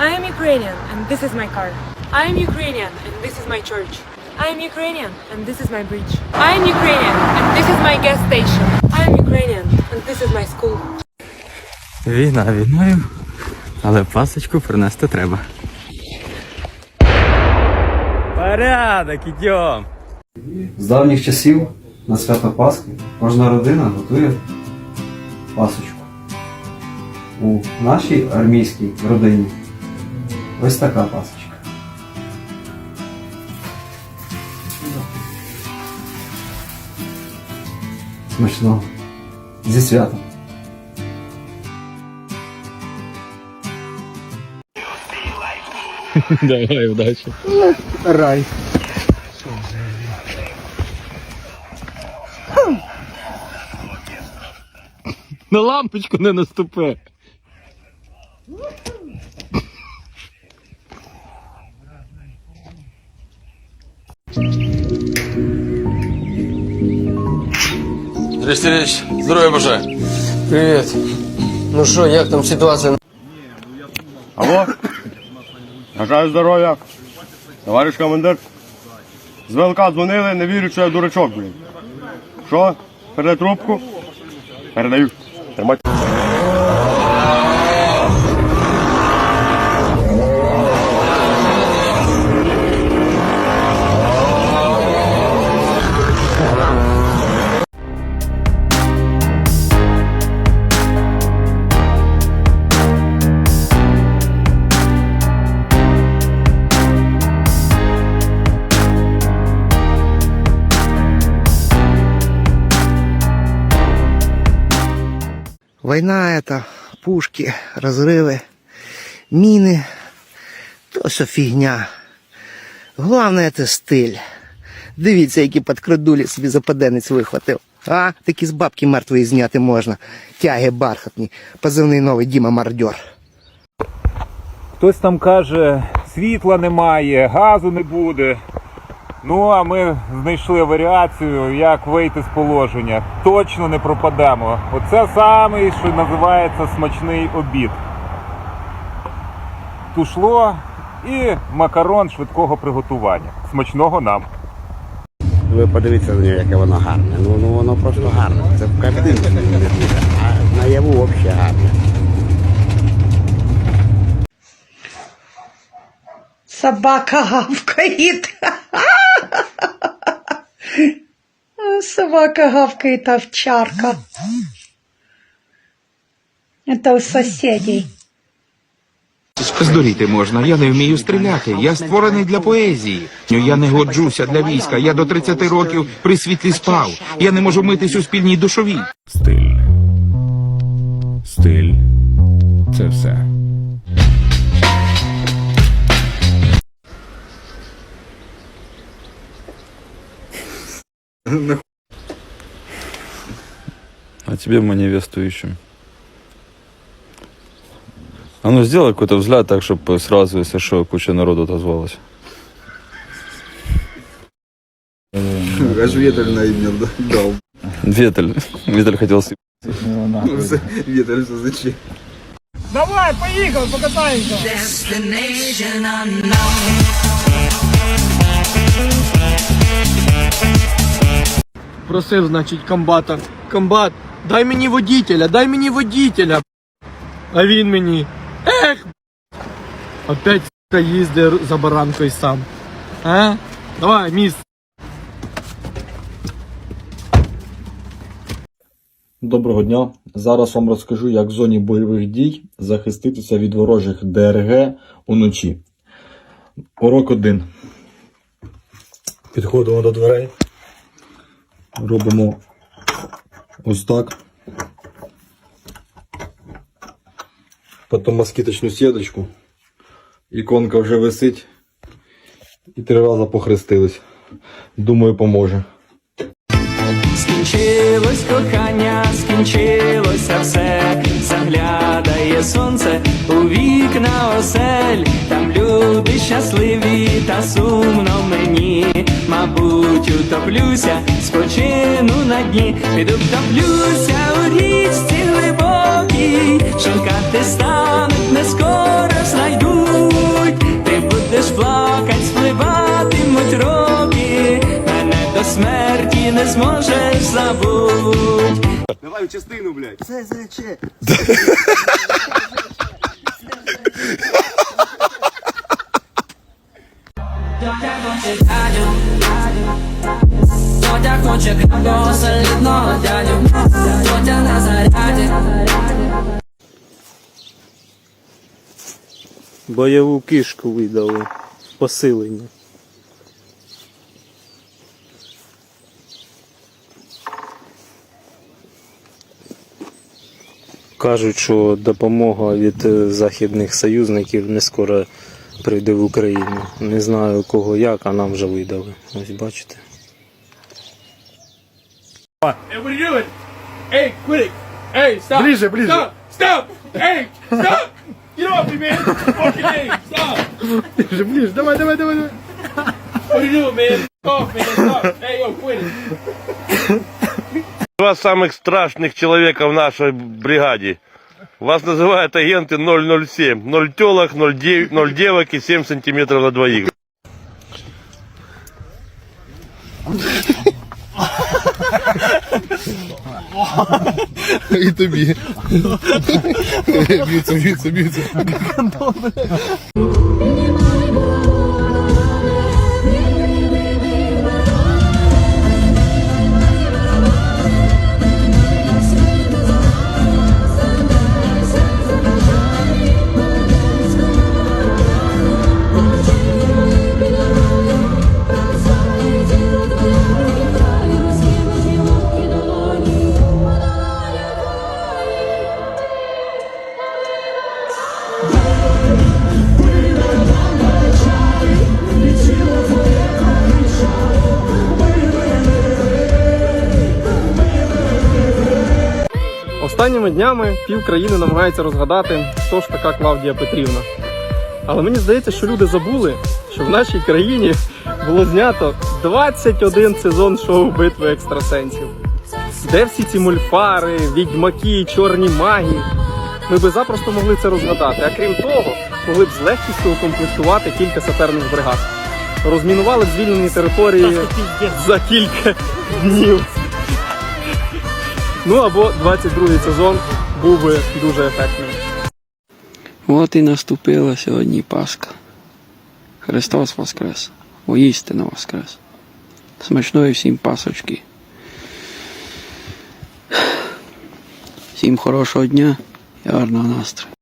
I am Ukrainian and this is my car. I am Ukrainian and this is my church. I am Ukrainian and this is my bridge. I am Ukrainian and this is my gas station. I am Ukrainian and this is my school. Війна війною, але пасочку принести треба. Порядок, ідем! З давніх часів на свято Пасхи кожна родина готує пасочку. У нашій армійській родині ось така пасочка. Смачного. Зі святом. Давай, удачі. Рай. На лампочку не наступи. Андрій Сергійович, здоров'я бажаю. Привіт. Ну що, як там ситуація? Алло? Бажаю здоров'я. Товариш командир. З ВЛК дзвонили, не вірю, що я дурачок, блін. Що? Передай трубку? Передаю. Тримай. Война это, пушки, разрывы, мины, то все фігня. Головне це стиль. Дивіться, які подкрадулі собі западенець вихватив. А, такі з бабки мертвої зняти можна. Тяги бархатні. Позивний новий Діма Мардьор. Хтось там каже, світла немає, газу не буде. Ну, а ми знайшли варіацію, як вийти з положення. Точно не пропадемо. Оце саме, що називається смачний обід. Тушло і макарон швидкого приготування. Смачного нам. Ви подивіться на нього, яке воно гарне. Ну, ну воно просто гарне. Це в картинці не буде, а наяву взагалі гарне. Собака гавкает. Собака гавкает, овчарка. Это у соседей. Здуріти можна, я не вмію стріляти. Я створений для поезії. Я не годжуся для війська. Я до 30 років при світлі спав. Я не можу митись у спільній душовій. Стиль. Стиль. Це все. А тебе мы невесту ищем. А ну сделай какой-то взгляд так, чтобы сразу, если что, куча народу отозвалась. Аж вітер на ім'я дав. Ветель. Ветель хотел с... Вітер все зачем. Давай, поїхали, покатаємося! Просив, значить, комбата. Комбат, дай мені водителя, дай мені водителя. А він мені. Ех! Опять сука, їздить за баранкою сам. А? Давай, міс. Доброго дня. Зараз вам розкажу, як в зоні бойових дій захиститися від ворожих ДРГ уночі. Урок 1. Підходимо до дверей. Робимо ось так. Потім москіточну сіточку. Іконка вже висить. І три рази похрестились. Думаю, поможе. Скінчилось кохання, скінчилося все, заглядає сонце у вікна осель, там люди щасливі, та сумно мені, мабуть, утоплюся, спочину на дні, піду втоплюся у річці глибокій, шукати стануть, не скоро знайдуть, ти будеш плакать, спливатимуть роки, мене до смерті не зможеш забуть. Давай в частину, блядь. Це заче. Тотя хоче крепкого солідного дядю. Тотя на заряді. Бойову кишку видали. Посилення. Кажуть, що допомога від е, західних союзників не скоро прийде в Україну. Не знаю кого як, а нам вже видали. Ось бачите. Ближе, ближе. Ближе, ближе. Давай, давай, давай. давай. Два самых страшных человека в нашей бригаде. Вас называют агенты 007. 0 телок, 0, дев... 0 девок и 7 сантиметров на двоих. І тобі. Б'ються, б'ються, б'ються. Останніми днями пів країни намагається розгадати, хто ж така Клавдія Петрівна. Але мені здається, що люди забули, що в нашій країні було знято 21 сезон шоу битви екстрасенсів. Де всі ці мульфари, відьмаки, чорні маги? Ми би запросто могли це розгадати. А крім того, могли б з легкістю укомплектувати кілька саперних бригад. Розмінували б звільнені території за кілька днів. Ну або 22 сезон був би дуже ефектним. От і наступила сьогодні Пасха. Христос Воскрес. Воістину Воскрес. Смачної всім пасочки. Всім хорошого дня і гарного настрою.